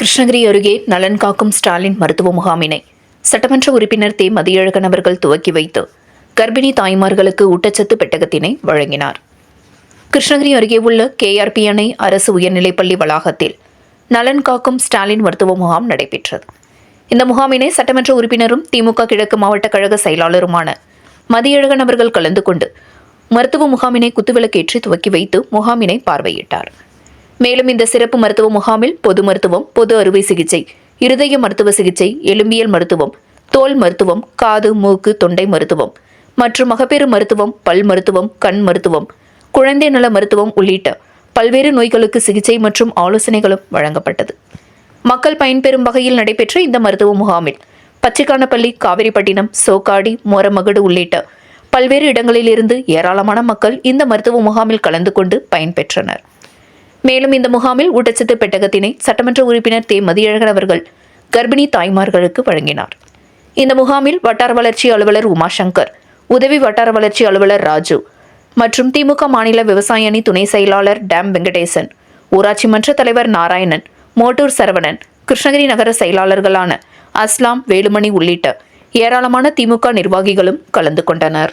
கிருஷ்ணகிரி அருகே நலன் காக்கும் ஸ்டாலின் மருத்துவ முகாமினை சட்டமன்ற உறுப்பினர் தே. மதியழகன் அவர்கள் துவக்கி வைத்து கர்ப்பிணி தாய்மார்களுக்கு ஊட்டச்சத்து பெட்டகத்தினை வழங்கினார். கிருஷ்ணகிரி அருகே உள்ள கேஆர்பி அணை அரசு உயர்நிலைப்பள்ளி வளாகத்தில் நலன் காக்கும் ஸ்டாலின் மருத்துவ முகாம் நடைபெற்றது. இந்த முகாமினை சட்டமன்ற உறுப்பினரும் திமுக கிழக்கு மாவட்ட கழக செயலாளருமான மதியழகன் அவர்கள் கலந்து கொண்டு மருத்துவ முகாமினை குத்துவிளக்கேற்றி துவக்கி வைத்து முகாமினை பார்வையிட்டார். மேலும் இந்த சிறப்பு மருத்துவ முகாமில் பொது மருத்துவம் பொது அறுவை சிகிச்சை இருதய மருத்துவ சிகிச்சை எலும்பியல் மருத்துவம் தோல் மருத்துவம் காது மூக்கு தொண்டை மருத்துவம் மற்றும் மகப்பேறு மருத்துவம் பல் மருத்துவம் கண் மருத்துவம் குழந்தை நல மருத்துவம் உள்ளிட்ட பல்வேறு நோய்களுக்கு சிகிச்சை மற்றும் ஆலோசனைகளும் வழங்கப்பட்டது. மக்கள் பயன்பெறும் வகையில் நடைபெற்ற இந்த மருத்துவ முகாமில் பச்சைக்கானப்பள்ளி காவிரிப்பட்டினம் சோக்காடி மோரமகடு உள்ளிட்ட பல்வேறு இடங்களிலிருந்து ஏராளமான மக்கள் இந்த மருத்துவ முகாமில் கலந்து கொண்டு பயன்பெற்றனர். மேலும் இந்த முகாமில் ஊட்டச்சத்து பெட்டகத்தினை சட்டமன்ற உறுப்பினர் தே. மதியழகன் அவர்கள் கர்ப்பிணி தாய்மார்களுக்கு வழங்கினார். இந்த முகாமில் வட்டார வளர்ச்சி அலுவலர் உமாசங்கர் உதவி வட்டார வளர்ச்சி அலுவலர் ராஜு மற்றும் திமுக மாநில விவசாய அணி துணை செயலாளர் டேம் வெங்கடேசன் ஊராட்சி மன்ற தலைவர் நாராயணன் மோட்டூர் சரவணன் கிருஷ்ணகிரி நகர செயலாளர்களான அஸ்லாம் வேலுமணி உள்ளிட்ட ஏராளமான திமுக நிர்வாகிகளும் கலந்து கொண்டனர்.